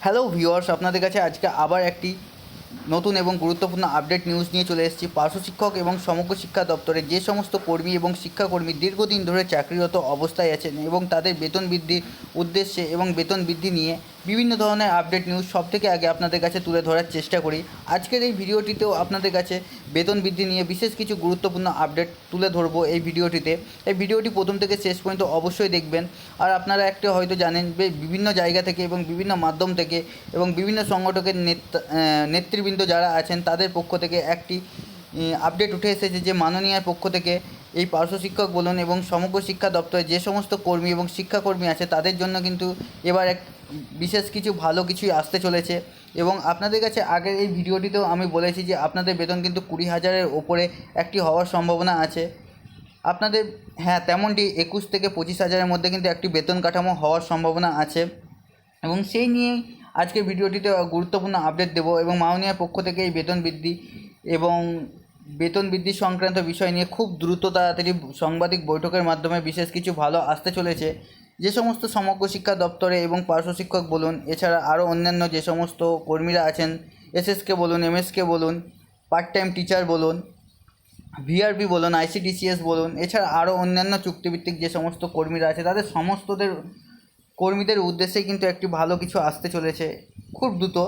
Hello viewers আপনাদের কাছে আজকে আবার একটি নতুন এবং গুরুত্বপূর্ণ আপডেট নিউজ নিয়ে চলে এসেছি। পার্শ্ব শিক্ষক এবং সমগ্র শিক্ষা দপ্তরে যে সমস্ত কর্মী এবং শিক্ষাকর্মী দীর্ঘদিন ধরে চাকরিরত অবস্থায় আছেন এবং তাদের বেতন বৃদ্ধির উদ্দেশ্যে এবং বেতন বৃদ্ধি নিয়ে বিভিন্ন ধরনের আপডেট নিউজ সব থেকে আগে আপনাদের কাছে তুলে ধরার চেষ্টা করি। আজকের এই ভিডিওটিতেও আপনাদের কাছে বেতন বৃদ্ধি নিয়ে বিশেষ কিছু গুরুত্বপূর্ণ আপডেট তুলে ধরবো এই ভিডিওটিতে। এই ভিডিওটি প্রথম থেকে শেষ পর্যন্ত অবশ্যই দেখবেন। আর আপনারা একটা হয়তো জানেন বিভিন্ন জায়গা থেকে এবং বিভিন্ন মাধ্যম থেকে এবং বিভিন্ন সংগঠকের নেতা আহ, নেতৃবৃন্দ যারা আছেন, তাদের পক্ষ থেকে একটি আপডেট উঠে এসেছে যে মাননীয়ার পক্ষ থেকে এই পার্শ্ব শিক্ষক বলুন এবং সমগ্র শিক্ষা দপ্তরে যে সমস্ত কর্মী এবং শিক্ষাকর্মী আছে, তাদের জন্য কিন্তু এবার এক বিশেষ কিছু ভালো কিছুই আসতে চলেছে। এবং আপনাদের কাছে আগের এই ভিডিওটিতেও আমি বলেছি যে আপনাদের বেতন কিন্তু কুড়ি হাজারের ওপরে একটি হওয়ার সম্ভাবনা আছে। আপনাদের হ্যাঁ তেমনটি একুশ থেকে পঁচিশ হাজারের মধ্যে কিন্তু একটি বেতন কাঠামো হওয়ার সম্ভাবনা আছে। এবং সেই নিয়েই আজকের ভিডিওটিতে গুরুত্বপূর্ণ আপডেট দেবো এবং মাননীয়ার পক্ষ থেকে এই বেতন বৃদ্ধি এবং বেতন বৃদ্ধি সংক্রান্ত বিষয় নিয়ে খুব দ্রুত তাড়াতাড়ি সাংবাদিক বৈঠকের মাধ্যমে বিশেষ কিছু ভালো আসতে চলেছে। যে সমস্ত সমগ্র শিক্ষা দপ্তরে এবং পার্শ্ব শিক্ষক বলুন, এছাড়া আরও অন্যান্য যে সমস্ত কর্মীরা আছেন এসএসকে বলুন এমএসকে বলুন পার্ট টাইম টিচার বলুন ভিআরপি বলুন আইসিডিসিএস বলুন, এছাড়া আরও অন্যান্য চুক্তিভিত্তিক যে সমস্ত কর্মীরা আছে, তাদের সমস্তদের কর্মীদের উদ্দেশ্যে কিন্তু একটি ভালো কিছু আসতে চলেছে খুব দ্রুত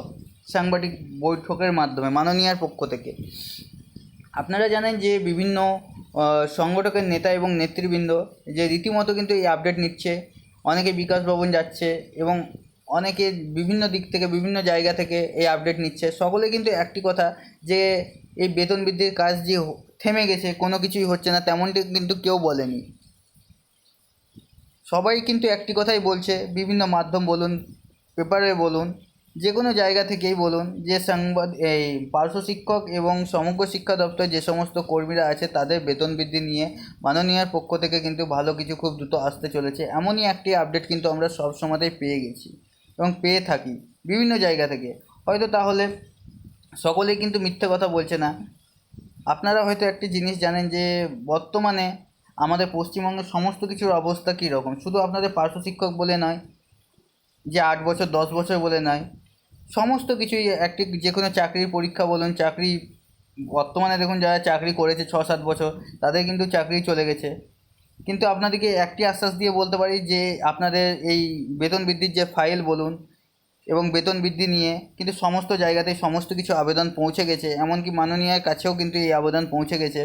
সাংবাদিক বৈঠকের মাধ্যমে, মাননীয়ার পক্ষ থেকে। আপনারা জানেন যে বিভিন্ন সংগঠকের নেতা এবং নেতৃবৃন্দ যে রীতিমতো কিন্তু এই আপডেট নিচ্ছে, অনেকে বিকাশ ভবন যাচ্ছে এবং অনেকে বিভিন্ন দিক থেকে, বিভিন্ন জায়গা থেকে এই আপডেট নিচ্ছে। সকলে কিন্তু একটি কথা যে এই বেতন বৃদ্ধির কাজ যে থেমে গেছে, কোনো কিছুই হচ্ছে না, তেমনটি কিন্তু কেউ বলেনি। সবাই কিন্তু একটি কথাই বলছে, বিভিন্ন মাধ্যম বলুন, পেপারে বলুন যে কোনো জায়গা থেকেই বলুন, যে সংবাদ, এই পার্শ্ব শিক্ষক এবং সমগ্র শিক্ষা দপ্তর যে সমস্ত কর্মীরা আছে, তাদের বেতন বৃদ্ধি নিয়ে মাননীয়ার পক্ষ থেকে কিন্তু ভালো কিছু খুব দ্রুত আসতে চলেছে। এমনই একটি আপডেট কিন্তু আমরা সব সময়তেই পেয়ে গেছি এবং পেয়ে থাকি বিভিন্ন জায়গা থেকে। হয়তো তাহলে সকলেই কিন্তু মিথ্যে কথা বলছে না। আপনারা হয়তো একটি জিনিস জানেন যে বর্তমানে আমাদের পশ্চিমবঙ্গের সমস্ত কিছুর অবস্থা কী রকম শুধু আপনাদের পার্শ্ব শিক্ষক বলে নয়, যে আট বছর, দশ বছর বলে নয়, সমস্ত কিছুই একটি যে কোনো চাকরির পরীক্ষা বলুন, চাকরি বর্তমানে দেখুন যারা চাকরি করেছে ছ সাত বছর, তাদের কিন্তু চাকরি চলে গেছে। কিন্তু আপনাদেরকে একটি আশ্বাস দিয়ে বলতে পারি যে, আপনাদের এই বেতন বৃদ্ধির যে ফাইল বলুন এবং বেতন বৃদ্ধি নিয়ে কিন্তু সমস্ত জায়গাতেই সমস্ত কিছু আবেদন পৌঁছে গেছে, এমনকি মাননীয়ার কাছেও কিন্তু এই আবেদন পৌঁছে গেছে।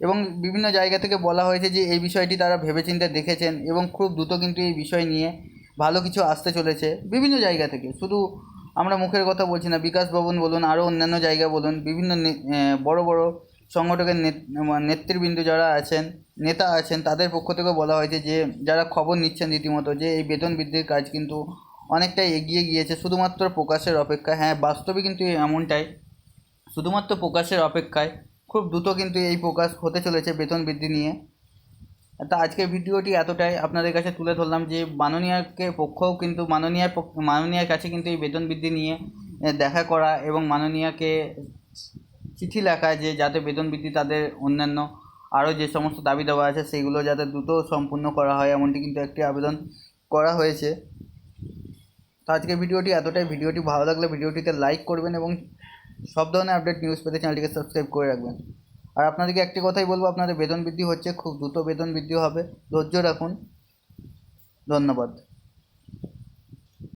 এবং বিভিন্ন জায়গা থেকে বলা হয়েছে যে এই বিষয়টি তারা ভেবেচিন্তে দেখেছেন এবং খুব দ্রুত কিন্তু এই বিষয় নিয়ে ভালো কিছু আসতে চলেছে বিভিন্ন জায়গা থেকে। শুধু আমরা মুখের কথা বলছি না, বিকাশ ভবন বলুন, আরও অন্যান্য জায়গা বলুন, বিভিন্ন বড় বড় সংগঠকের নেত- নেতৃবৃন্দ যারা আছেন, নেতা আছেন, তাদের পক্ষ থেকেও বলা হয়েছে যে যারা খবর নিচ্ছেন রীতিমতো যে এই বেতন বৃদ্ধির কাজ কিন্তু অনেকটাই এগিয়ে গিয়েছে, শুধুমাত্র প্রকাশের অপেক্ষা হ্যাঁ বাস্তবে কিন্তু এমনটাই। শুধুমাত্র প্রকাশের অপেক্ষায় খুব দ্রুত কিন্তু এই প্রকাশ হতে চলেছে বেতন বৃদ্ধি নিয়ে। তা আজকের ভিডিওটি এতটাই। আপনাদের কাছে তুলে ধরলাম যে মাননীয়াকে পক্ষও কিন্তু মাননীয়ার পক্ষ- মাননীয়ার কাছে কিন্তু এই বেতন বৃদ্ধি নিয়ে দেখা করা এবং মাননীয়াকে চিঠি লেখা যে যাতে বেতন বৃদ্ধি তাদের অন্যান্য আরও যে সমস্ত দাবি দেওয়া আছে সেগুলো যাতে দ্রুত সম্পূর্ণ করা হয় এমনটি কিন্তু একটি আবেদন করা হয়েছে। তো আজকের ভিডিওটি এতটাই। ভিডিওটি ভালো লাগলে ভিডিওটিতে লাইক করবেন এবং সব ধরনের আপডেট নিউজ পেতে চ্যানেলটিকে সাবস্ক্রাইব করে রাখবেন। আর আপনাদেরকে একটি কথাই বলব, আপনাদের বেতন বৃদ্ধি হচ্ছে, খুব দ্রুত বেতন বৃদ্ধি হবে। ধৈর্য রাখুন। ধন্যবাদ।